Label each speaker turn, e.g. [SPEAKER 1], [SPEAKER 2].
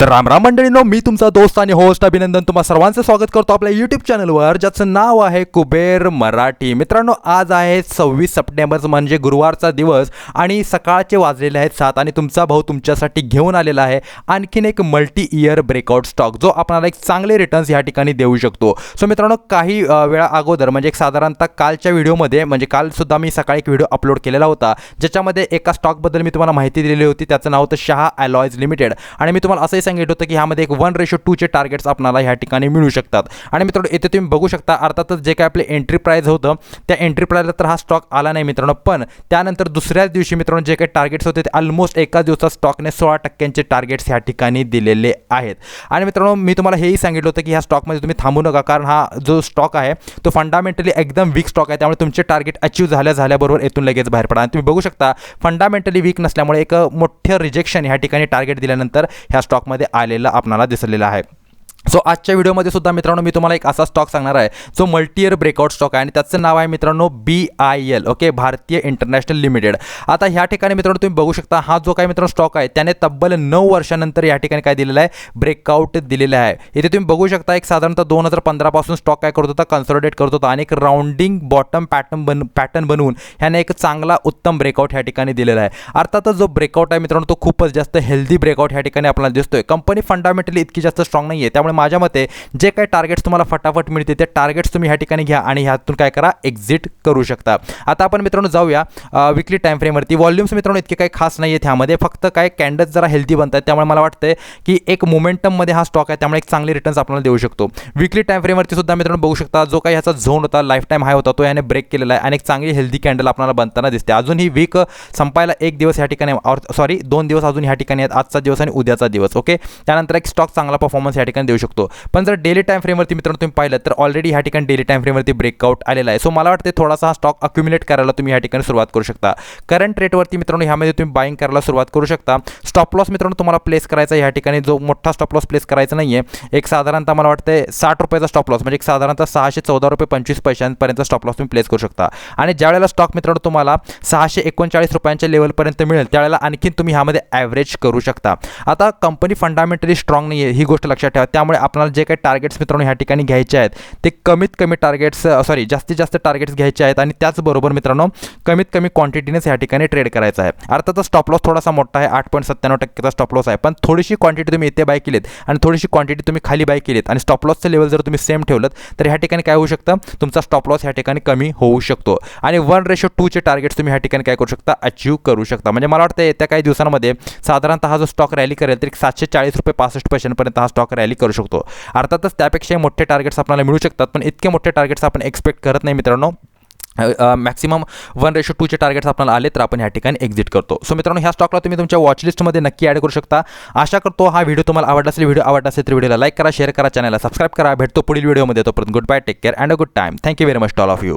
[SPEAKER 1] तर राम राम मंडळींनो मी तुमचा दोस्त आणि होस्ट अभिनंदन तुम्हा सर्वांचं स्वागत करतो आपल्या यूट्यूब चॅनलवर ज्याचं नाव आहे कुबेर मराठी. मित्रांनो आज आहे सव्वीस सप्टेंबर म्हणजे गुरुवारचा दिवस आणि सकाळचे वाजलेले आहेत सात आणि तुमचा भाऊ तुमच्यासाठी घेऊन आलेला आहे आणखीन एक मल्टी इयर ब्रेकआउट स्टॉक जो आपणाला एक चांगले रिटर्न्स या ठिकाणी देऊ शकतो. सो मित्रांनो काही वेळा अगोदर म्हणजे एक साधारणतः कालच्या व्हिडिओमध्ये म्हणजे कालसुद्धा मी सकाळी एक व्हिडिओ अपलोड केलेला होता ज्याच्यामध्ये एका स्टॉकबद्दल मी तुम्हाला माहिती दिलेली होती त्याचं नाव होतं शहा अलॉयज लिमिटेड आणि मी तुम्हाला असंही सांगितलं होतं की ह्यामध्ये एक वन रेशो टूचे टार्गेट्स आपल्याला ह्या ठिकाणी मिळू शकतात. आणि मित्रांनो येथे तुम्ही बघू शकता अर्थातच जे काय आपले एंट्री प्राईज होतं त्या एंट्री प्राईजला तर हा स्टॉक आला नाही मित्रांनो पण त्यानंतर दुसऱ्याच दिवशी मित्रांनो जे काही टार्गेट्स होते ते ऑलमोस्ट एका दिवसात स्टॉकने सोळा टक्क्यांचे टार्गेट्स ह्या ठिकाणी दिलेले आहेत. आणि मित्रांनो मी तुम्हाला हेही सांगितलं होतं की ह्या स्टॉकमध्ये तुम्ही थांबू नका कारण हा जो स्टॉक आहे तो फंडामेंटली एकदम वीक स्टॉक आहे त्यामुळे तुमचे टार्गेट अचीव झाल्या झाल्याबरोबर येथून लगेच बाहेर पडा. आणि तुम्ही बघू शकता फंडामेंटली वीक नसल्यामुळे एक मोठं रिजेक्शन ह्या ठिकाणी टार्गेट दिल्यानंतर ह्या स्टॉकमध्ये आलेलं आपणाला दिसलेलं आहे. सो आजच्या व्हिडिओमध्ये सुद्धा मित्रांनो मी तुम्हाला एक असा स्टॉक सांगणार आहे. जो मल्टीयर ब्रेकआउट स्टॉक आहे आणि त्याचं नाव आहे मित्रांनो B I L okay Bharatiya International Limited आता ह्या ठिकाणी मित्रांनो तुम्ही बघू शकता हा जो काय मित्रांनो स्टॉक आहे त्याने तब्बल नऊ वर्षानंतर या ठिकाणी काय दिलेलं आहे? ब्रेकआउट दिलेलं आहे. इथे तुम्ही बघू शकता एक साधारणतः दोन हजार पंधरापासून स्टॉक काय करत होता कन्सॉलिडेट करत होता आणि एक राऊंडिंग बॉटम पॅटर्न बन पॅटर्न बनवून ह्याने एक चांगला उत्तम ब्रेकआउट ह्या ठिकाणी दिलेला आहे. अर्थातच जो ब्रेकआउट आहे मित्रांनो तो खूपच जास्त हेल्दी ब्रेकआउट ह्या ठिकाणी आपल्याला दिसतोय. कंपनी फंडामेंटली इतकी जास्त स्ट्रॉंग नाही आहे त्यामुळे माझ्या मते जे काही टार्गेट्स तुम्हाला फटाफट मिळते ते टार्गेट्स तुम्ही ह्या ठिकाणी घ्या आणि ह्यातून काय करा एक्झिट करू शकता. आता आपण मित्रांनो जाऊया विकली टाईम फ्रेमवरती वॉल्यूम्स मित्रांनो इतके काही खास नाही आहेत ह्यामध्ये. फक्त काय कॅन्डल्स जरा हेल्दी बनतात. त्यामुळे मला वाटतं की एक मोमेंटममध्ये हा स्टॉक आहे त्यामुळे एक चांगले रिटर्न्स आपल्याला देऊ शकतो. विकली टाईम फ्रेमवरती सुद्धा मित्रांनो बघू शकता जो काही ह्याचा झोन होता लाईफ टाईम हाय होता तो याने ब्रेक केलेला आहे आणि एक चांगली हेल्दी कॅन्डल आपल्याला बनताना दिसते. अजून ही वीक संपायला एक दिवस ह्या ठिकाणी सॉरी दोन दिवस अजून ह्या ठिकाणी आहेत. आजचा दिवस आणि उद्याचा दिवस ओके त्यानंतर एक स्टॉक चांगला परफॉर्मन्स या ठिकाणी देऊ शकतो. पण जर डेली टाईम फ्रेमवरती मित्रांनो तुम्ही पाहिलं तर ऑलरेडी ह्या ठिकाणी डेली टाईम फ्रेमवरती ब्रेकआउट आलेला आहे. सो मला वाटते थोडासा हा स्टॉक अक्युमुलेट करायला तुम्ही ह्या ठिकाणी सुरुवात करू शकता. करंट रेटवरती मित्रांनो ह्यामध्ये तुम्ही बाईंग करायला सुरुवात करू शकता. स्टॉप लॉस मित्रांनो तुम्हाला प्लेस करायचा ह्या ठिकाणी. जो मोठा स्टॉप लॉस प्लेस करायचा नाही आहे एक साधारणतः मला वाटतं साठ रुपयाचा स्टॉप लॉस म्हणजे एक साधारणतः सहाशे चौदा रुपये पंचवीस पैशांपर्यंत स्टॉप लॉस तुम्ही प्लेस करू शकता. आणि ज्यावेळेला स्टॉक मित्रांनो तुम्हाला सहाशे एकोणचाळीस रुपयांच्या लेवलपर्यंत मिळेल त्यावेळेला आणखीन तुम्ही ह्यामध्ये ॲव्हरेज करू शकता. आता कंपनी फंडामेंटली स्ट्रॉंग नाही आहे ही गोष्ट लक्षात ठेवा. त्यामुळे आपणाला जे काही टार्गेट्स मित्रांनो ह्या ठिकाणी घ्यायचे आहेत ते कमीत कमी टार्गेट्स सॉरी जास्तीत जास्त टार्गेट्स घ्यायचे आहेत आणि त्याचबरोबर मित्रांनो कमीत कमी क्वांटिटीनेच ह्या ठिकाणी ट्रेड करायचा आहे. अर्थातच स्टॉप लॉस थोडासा मोठा आहे आठ पॉईंट सत्त्याण्णव टक्केचा स्टॉप लॉस आहे. पण थोडीशी क्वांटिटी तुम्ही इथे बाय केलीत आणि थोडीशी क्वांटिटी तुम्ही खाली बाय केलीत आणि स्टॉप लॉसचं लेवल जर तुम्ही सेम ठेवलं तर ह्या ठिकाणी काय होऊ शकतं? तुमचा स्टॉप लॉस ह्या ठिकाणी कमी होऊ शकतो. आणि वन रेशो टूचे टार्गेट्स तुम्ही ह्या ठिकाणी काय करू शकता? अचीव करू शकता. म्हणजे मला वाटतं येत्या काही दिवसांमध्ये साधारणतः हा जो स्टॉक रॅली करेल तर एक सातशे चाळीस रुपये पासष्ट पैशांपर्यंत हा स्टॉक रॅली करू शकतो. अर्थातच त्यापेक्षाही मोठे टार्गेट्स आपल्याला मिळू शकतात पण इतके मोठे टार्गेट्स आपण एक्सपेक्ट करत नाही मित्रांनो. मॅक्सिमम वन रेशो टूचे टार्गेट्स आपल्याला आले तर आपण ह्या ठिकाणी एक्झिट करतो. सो मित्रांनो ह्या स्टॉकला तुम्ही तुमच्या वॉचलिस्टमध्ये नक्की ॲड करू शकता. आशा करतो हा व्हिडिओ तुम्हाला आवडला असेल व्हिडिओ आवडला असेल तर व्हिडिओला लाईक करा शेअर करा चॅनलला सबस्क्राईब करा. भेटतो पुढील व्हिडिओमध्ये तोपर्यंत good bye take care and a good time thank you very much all of you